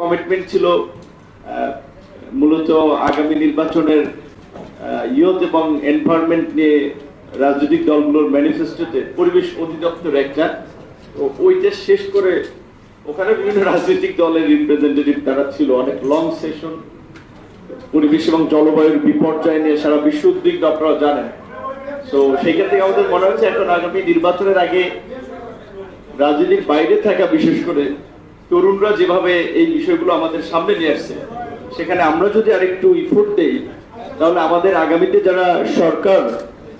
Commitment ছিল মূলত আগামী নির্বাচনের ইয়ত এবং এনভায়রনমেন্ট নিয়ে রাজনৈতিক দলগুলোর ম্যানিফেস্টোতে পরিবেশ অধিদপ্তর একটা। তো ওইটা শেষ করে ওখানে বিভিন্ন রাজনৈতিক দলের রিপ্রেজেন্টেটিভ তারা ছিল, অনেক লং সেশন পরিবেশ এবং জলবায়ুর বিপর্যয় নিয়ে সারা বিশ্ব উদ্বিগ্ন আপনারা জানেন। তো সেইখান থেকে আমাদের মনে হচ্ছে এখন আগামী নির্বাচনের আগে রাজনীতির বাইরে থাকা, বিশেষ করে তরুণরা যেভাবে এই বিষয়গুলো আমাদের সামনে নিয়ে আসছে, সেখানে আমরা যদি আরেকটু ইফোর্ট দেই, তাহলে আমাদের আগামীতে যারা সরকার,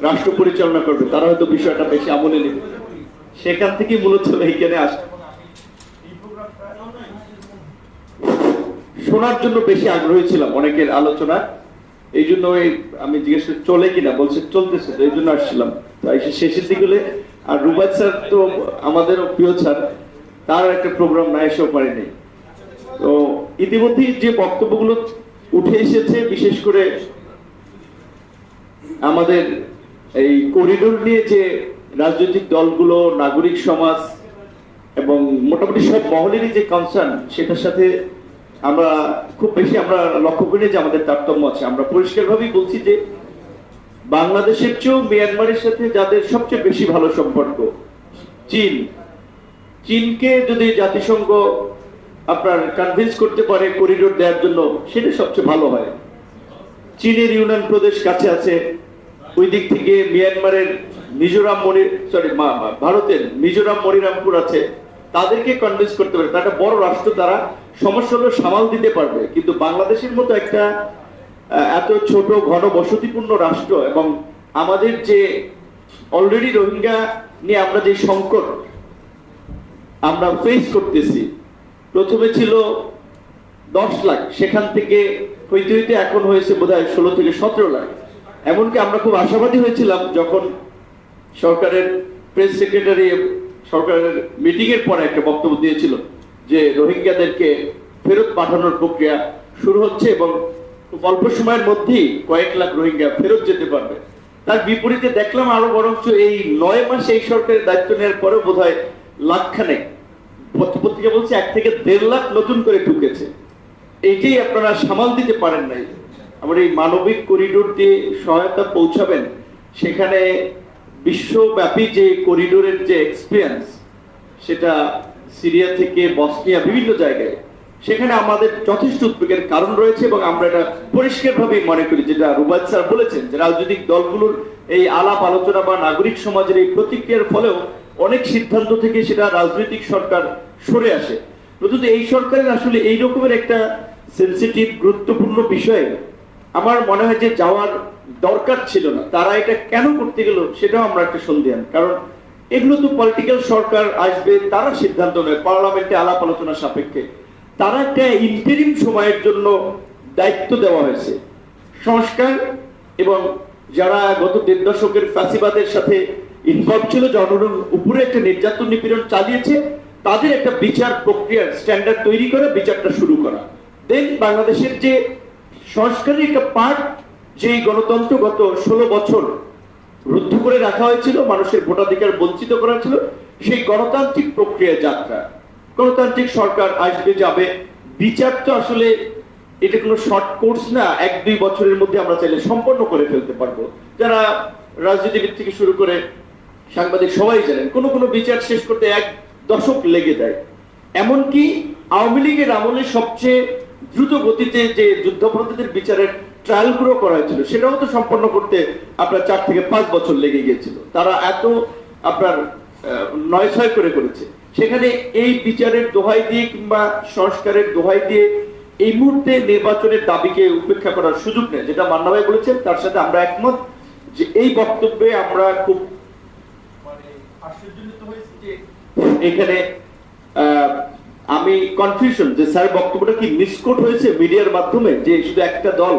রাষ্ট্র পরিচালনা করবে, তারা হয়তো বিষয়টা বেশি আমলে নেবে। সেখান থেকে মূলত এইখানে আস শোনার জন্য বেশি আগ্রহী ছিলাম অনেকের আলোচনা। এই জন্য আমি জিজ্ঞেস চলে কিনা? বলছে, চলতেছে তো, এই জন্য আসছিলাম। তাই শেষের দিকে আর রুবাদ স্যার তো আমাদেরও প্রিয় স্যার। তার একটা প্রোগ্রাম না এসেও পারেনি। তো ইতিমধ্যেই যে বক্তব্যগুলো উঠে এসেছে, বিশেষ করে আমাদের এই করিডোর নিয়ে যে রাজনৈতিক দলগুলো, নাগরিক সমাজ এবং মোটামুটি সব মহলেরই যে কনসার্ন সেটার সাথে আমরা খুব বেশি আমরা লক্ষ্য করি যে আমাদের তারতম্য আছে। আমরা পরিষ্কারভাবেই বলছি যে বাংলাদেশের চেয়েও মিয়ানমারের সাথে যাদের সবচেয়ে বেশি ভালো সম্পর্ক, চীন। চীনকে যদি জাতিসংঘ আপনার কনভিন্স করতে পারে করিডোর দেওয়ার জন্য, সেটা সবচেয়ে ভালো হয়। চীনের ইউনান প্রদেশ কাছে আছে। ওই দিক থেকে মিয়ানমারের মিজোরাম মণি সরি ভারতের মিজোরাম মণিরামপুর আছে। তাদেরকে কনভিন্স করতে পারে। তারা বড় রাষ্ট্র, তারা সমস্যাগুলো সামাল দিতে পারবে। কিন্তু বাংলাদেশের মতো একটা এত ছোট, ঘন বসতিপূর্ণ রাষ্ট্র এবং আমাদের যে অলরেডি রোহিঙ্গা নিয়ে আমরা যে সংকট আমরা ফেস করতেছি। প্রথমে ছিল দশ লাখ, সেখান থেকে হইতে হইতে এখন হয়েছে বোধ হয় ষোলো থেকে সতেরো লাখ। এমনকি আমরা খুব আশাবাদী হয়েছিলাম যখন সরকারের প্রেস সেক্রেটারি সরকারের মিটিং এর পরে একটা বক্তব্য দিয়েছিল যে রোহিঙ্গাদেরকে ফেরত পাঠানোর প্রক্রিয়া শুরু হচ্ছে এবং খুব অল্প সময়ের মধ্যেই কয়েক লাখ রোহিঙ্গা ফেরত যেতে পারবে। তার বিপরীতে দেখলাম আরও বরঞ্চ এই নয় মাসে এই সরকারের দায়িত্ব নেওয়ার পরেও বোধ লাখখানেক। পত্রিকা বলছে এক থেকে দেড় লাখ নতুন করে ঢুকেছে। এইটাই আপনারা সামাল দিতে পারেন নাই। আমার এই মানবিক করিডোর দিয়ে সহায়তা পৌঁছাবেন, সেখানে বিশ্বব্যাপী যে করিডোরের যে এক্সপিরিয়েন্স সেটা সিরিয়া থেকে বসনিয়া বিভিন্ন জায়গায়, সেখানে আমাদের যথেষ্ট উদ্বেগের কারণ রয়েছে এবং আমরা এটা পরিষ্কারভাবে মনে করি, যেটা রুবাদ স্যার বলেছেন যে রাজনৈতিক দলগুলোর এই আলাপ আলোচনা বা নাগরিক সমাজের এই প্রতিক্রিয়ার ফলেও অনেক সিদ্ধান্ত থেকে সেটা রাজনৈতিক সরকার সরে আসে। অথচ এই সরকারের আসলে এই রকমের একটা সেন্সিটিভ গুরুত্বপূর্ণ বিষয়ে আমার মনে হয় যে যাওয়ার দরকার ছিল না। তারা এটা কেন করতে গেল সেটাও আমরা একটা সন্দেহান। কারণ এগুলো তো পলিটিক্যাল সরকার আসবে, তারা সিদ্ধান্ত নেয় পার্লামেন্টে আলাপ আলোচনা সাপেক্ষে। তারা একটা ইন্টারিম সময়ের জন্য দায়িত্ব দেওয়া হয়েছে। সংস্কার এবং যারা গত দেড় দশকের ফ্যাসিবাদের সাথে ইনভলভ ছিল জনগণের উপরে একটা নির্যাতন নিপীড়ন চালিয়েছে। তাদের একটা বিচার প্রক্রিয়ার স্ট্যান্ডার্ড তৈরি করে, বিচারটা শুরু করা। দেন বাংলাদেশের যে সংস্কারের একটা পার্ট যে গণতন্ত্র গত ষোলো বছর রুদ্ধ করে রাখা হয়েছিল, মানুষের ভোটাধিকার বঞ্চিত করা ছিল, সেই গণতান্ত্রিক প্রক্রিয়া যাত্রা। গণতান্ত্রিক সরকার আসবে, যাবে। বিচার তো আসলে এটা কোনো শর্ট কোর্স না, এক দুই বছরের মধ্যে আমরা চাইলে সম্পন্ন করে ফেলতে পারব। যারা রাজনীতিবিদ থেকে শুরু করে সাংবাদিক সবাই জানেন, কোনো কোনো বিচার শেষ করতে এক দশক লেগে যায়। এমনকি আওয়ামী লীগের আমলে সবচেয়ে দ্রুত গতিতে যে যুদ্ধাপরাধীদের বিচারের ট্রায়ালগুলো করা হয়েছিল, সেটাও তো সম্পন্ন করতে আপনার চার থেকে পাঁচ বছর লেগে গিয়েছিল। তারা এত আপনার নয় ছয় করে করেছে। সেখানে এই বিচারের দোহাই দিয়ে কিংবা সংস্কারের দোহাই দিয়ে এই মুহূর্তে নির্বাচনের দাবিকে উপেক্ষা করার সুযোগ নেই, যেটা মান্না ভাই বলেছেন, তার সাথে আমরা একমত যে এই বক্তব্যে আমরা খুব মানে আশ্চর্যজনিত হয়েছি যে এখানে আমি কনফিউশন যে স্যার বক্তব্যটা কি মিসকোট হয়েছে মিডিয়ার মাধ্যমে যে শুধু একটা দল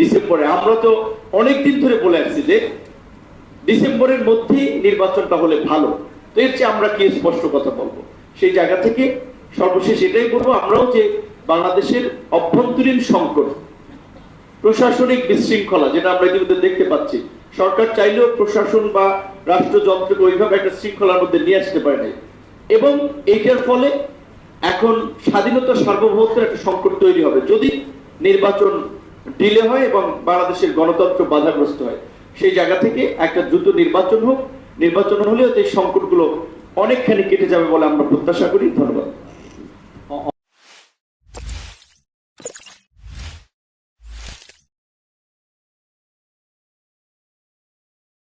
ডিসেম্বরে? আমরা তো অনেক দিন ধরে বলে আসছি যে ডিসেম্বরের মধ্যেই নির্বাচনটা হলে ভালো। তো এর চেয়ে আমরা কি স্পষ্ট কথা বলব? সেই জায়গা থেকে সর্বশেষ এটাই বলব, আমরাও যে বাংলাদেশের অভ্যন্তরীণ সংকট, প্রশাসনিক বিশৃঙ্খলা, যেটা আমরা ইতিমধ্যে দেখতে পাচ্ছি। সরকার চাইলেও প্রশাসন বা রাষ্ট্রযন্ত্রকে ওইভাবে একটা শৃঙ্খলার মধ্যে নিয়ে আসতে পারে নাই এবং এটার ফলে এখন স্বাধীনতা সার্বভৌমত্বের একটা সংকট তৈরি হবে। যদি নির্বাচন ডিলে হয় এবং বাংলাদেশের গণতন্ত্র বাধাগ্রস্ত হয়, সেই জায়গা থেকে একটা দ্রুত নির্বাচন হোক। নির্বাচন হলেও এই সংকটগুলো অনেকখানি কেটে যাবে বলে আমরা প্রত্যাশা করি। ধন্যবাদ।